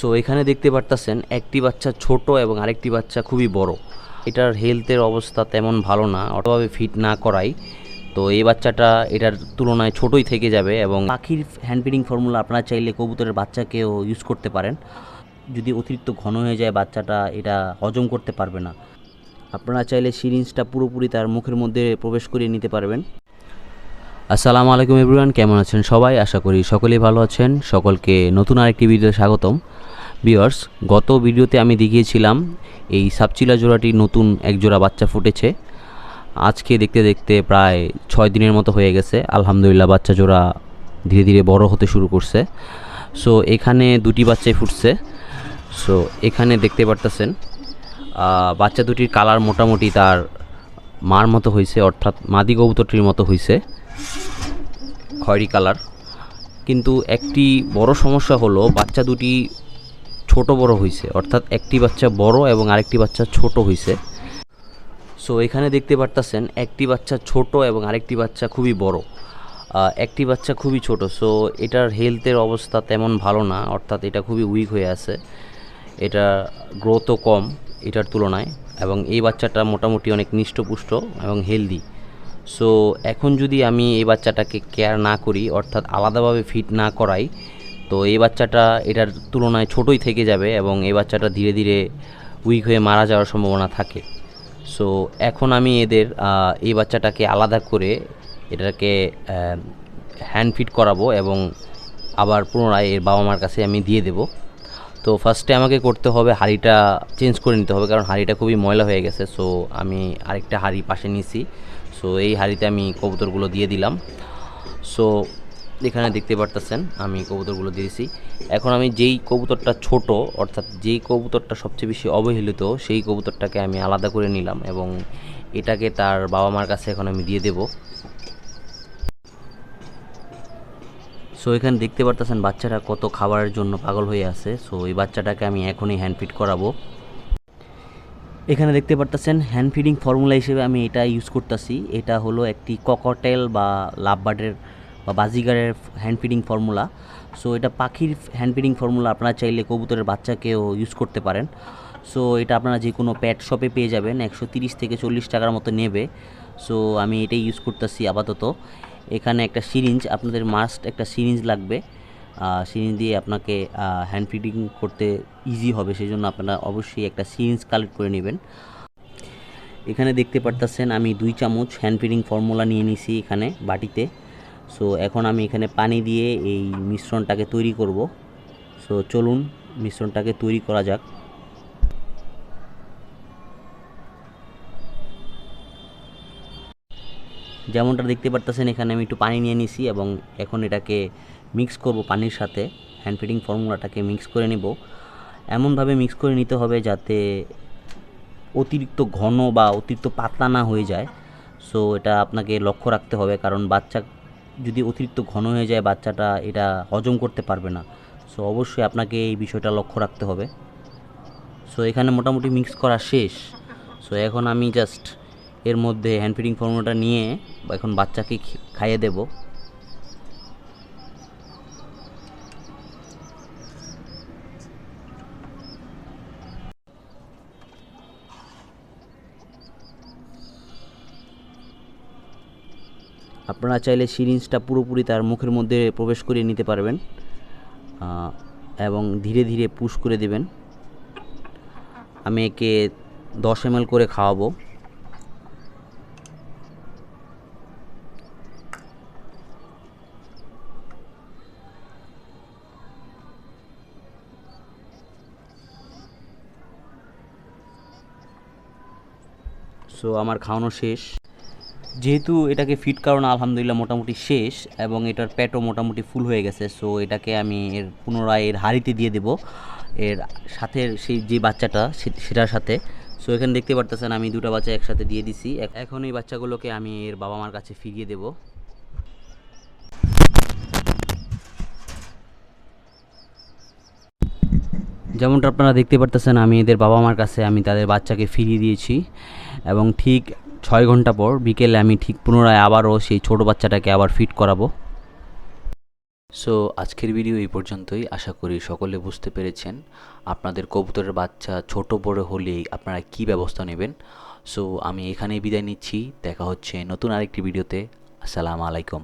তো এখানে দেখতে পারতেছেন একটি বাচ্চা ছোট এবং আরেকটি বাচ্চা খুবই বড়। এটার হেলথের অবস্থা তেমন ভালো না অতভাবে ফিট না করাই। তো এই বাচ্চাটা এটার তুলনায় ছোটই থেকে যাবে এবং পাখির হ্যান্ড ফিডিং ফর্মুলা আপনারা চাইলে কবুতরের বাচ্চাকেও ইউজ করতে পারেন। যদি অতিরিক্ত ঘন হয়ে যায়, বাচ্চাটা এটা হজম করতে পারবে না। আপনারা চাইলে সিরিঞ্জটা পুরোপুরি তার মুখের মধ্যে প্রবেশ করিয়ে নিতে পারবেন। আসসালামু আলাইকুম এভরিওয়ান কেমন আছেন সবাই? আশা করি সকলেই ভালো আছেন। সকলকে নতুন আরেকটি ভিডিওতে স্বাগতম। বিয়ার্স গত ভিডিওতে আমি দেখিয়েছিলাম এই সাপচিলা জোড়াটি নতুন এক জোড়া বাচ্চা ফুটেছে। আজকে দেখতে দেখতে প্রায় ছয় দিনের মতো হয়ে গেছে। আলহামদুলিল্লাহ, বাচ্চা জোড়া ধীরে ধীরে বড় হতে শুরু করছে। সো এখানে দুটি বাচ্চাই ফুটছে। সো এখানে দেখতে পারতেছেন বাচ্চা দুটির কালার মোটামুটি তার মার মতো হয়েছে অর্থাৎ মাদি কবুতরটির মতো হয়েছে খয়েরি কালার। কিন্তু একটি বড় সমস্যা হলো, বাচ্চা দুটি ছোট বড় হয়েছে অর্থাৎ একটি বাচ্চা বড় এবং আরেকটি বাচ্চা ছোট হয়েছে সো এখানে দেখতে পারতাছেন একটি বাচ্চা ছোট এবং আরেকটি বাচ্চা খুবই বড়। একটি বাচ্চা খুবই ছোট সো এটার হেলথের অবস্থা তেমন ভালো না, অর্থাৎ এটা খুবই উইক হয়ে আছে। এটা গ্রোথও কম এটার তুলনায়, এবং এই বাচ্চাটা মোটামুটি অনেক মিষ্টপুষ্ট এবং হেলদি সো এখন যদি আমি এই বাচ্চাটাকে কেয়ার না করি, অর্থাৎ আলাদাভাবে ফিট না করাই তো এই বাচ্চাটা এটার তুলনায় ছোটই থেকে যাবে এবং এই বাচ্চাটা ধীরে ধীরে উইক হয়ে মারা যাওয়ার সম্ভাবনা থাকে। সো এখন আমি এদের এই বাচ্চাটাকে আলাদা করে এটাকে হ্যান্ড ফিট করাবো এবং আবার পুনরায় এর বাবা মার কাছে আমি দিয়ে দেবো। তো ফার্স্টে আমাকে করতে হবে হাঁড়িটা চেঞ্জ করে নিতে হবে কারণ হাঁড়িটা খুবই ময়লা হয়ে গেছে। সো আমি আরেকটা হাঁড়ি পাশে নিয়েছি। সো এই হাঁড়িতে আমি কবুতরগুলো দিয়ে দিলাম। সো এখানে দেখতে পারতেছেন, আমি কবুতরগুলো দিয়েছি। এখন আমি যেই কবুতরটা ছোট, অর্থাৎ যেই কবুতরটা সবচেয়ে বেশি অবহেলিত, সেই কবুতরটাকে আমি আলাদা করে নিলাম এবং এটাকে তার বাবা মার কাছে এখন আমি দিয়ে দেবো। সো এখানে দেখতে পারতেছেন বাচ্চারা কত খাবারের জন্য পাগল হয়ে আছে। সো এই বাচ্চাটাকে আমি এখনই হ্যান্ড ফিড করাবো। এখানে দেখতে পারতেছেন হ্যান্ড ফিডিং ফর্মুলা হিসেবে আমি এটা ইউজ করতেছি। এটা হলো একটি ককটেল বা লাভবার্ডের বা বাজিগারের হ্যান্ড ফিডিং ফর্মুলা সো এটা পাখির হ্যান্ড ফিডিং ফর্মুলা আপনারা চাইলে কবুতরের বাচ্চাকেও ইউজ করতে পারেন। সো এটা আপনারা যে কোনো প্যাট শপে পেয়ে যাবেন। একশো তিরিশ থেকে চল্লিশ টাকার মতো নেবে। সো আমি এটাই ইউজ করতেছি আপাতত। এখানে একটা সিরিঞ্জ আপনাদের মাস্ট একটা সিরিঞ্জ লাগবে। সিরিঞ্জ দিয়ে আপনাকে হ্যান্ড ফিডিং করতে ইজি হবে। সেই জন্য আপনারা অবশ্যই একটা সিরিঞ্জ কালেক্ট করে নেবেন। এখানে দেখতে পারতেছেন, আমি দুই চামচ হ্যান্ড ফিডিং ফর্মুলা নিয়ে নিছি এখানে বাটিতে। সো এখন আমি এখানে পানি দিয়ে এই মিশ্রণটাকে তৈরি করব। সো চলুন মিশ্রণটাকে তৈরি করা যাক। যেমনটা দেখতে পারতেছেন, এখানে আমি একটু পানি নিয়ে নিছি এবং এখন এটাকে মিক্স করব পানির সাথে। হ্যান্ড ফিডিং ফর্মুলাটাকে মিক্স করে নিব। এমনভাবে মিক্স করে নিতে হবে যাতে অতিরিক্ত ঘন বা অতিরিক্ত পাতলা না হয়ে যায়। সো এটা আপনাকে লক্ষ্য রাখতে হবে কারণ বাচ্চা যদি অতিরিক্ত ঘন হয়ে যায়, বাচ্চাটা এটা হজম করতে পারবে না। সো অবশ্যই আপনাকে এই বিষয়টা লক্ষ্য রাখতে হবে। সো এখানে মোটামুটি মিক্স করা শেষ। সো এখন আমি জাস্ট এর মধ্যে হ্যান্ড ফিডিং ফর্মুলাটা নিয়ে এখন বাচ্চাকে খাইয়ে দেব। আপনারা চাইলে সিরিঞ্জটা পুরোপুরি তার মুখের মধ্যে প্রবেশ করিয়ে নিতে পারবেন এবং ধীরে ধীরে পুশ করে দেবেন। আমি একে দশ এম করে খাওয়াবো। সো আমার খাওয়ানো শেষ। যেহেতু এটাকে ফিট কারণ আলহামদুলিল্লাহ মোটামুটি শেষ এবং এটার প্যাটও মোটামুটি ফুল হয়ে গেছে সো এটাকে আমি এর পুনরায় এর হাঁড়িতে দিয়ে দেব। এর সাথে সেই যে বাচ্চাটা সেটার সাথে। সো এখানে দেখতে পারতেছেন আমি দুটো বাচ্চা একসাথে দিয়ে দিছি। এখন এই বাচ্চাগুলোকে আমি এর বাবা মার কাছে ফিরিয়ে দেব। যেমনটা আপনারা দেখতে পারতেছেন আমি এদের বাবা মার কাছে আমি তাদের বাচ্চাকে ফিরিয়ে দিয়েছি। এবং ঠিক ছয় ঘণ্টা পর বিকেলে আমি ঠিক পুনরায় আবারও সেই ছোট বাচ্চাটাকে আবার ফিট করাবো। সো আজকের ভিডিও এই পর্যন্তই। আশা করি সকলে বুঝতে পেরেছেন। আপনাদের কবুতরের বাচ্চা ছোট বড় হলেই আপনারা কি ব্যবস্থা নেবেন? সো আমি এখানেই বিদায় নিচ্ছি। দেখা হচ্ছে নতুন আরেকটি ভিডিওতে আসসালামু আলাইকুম।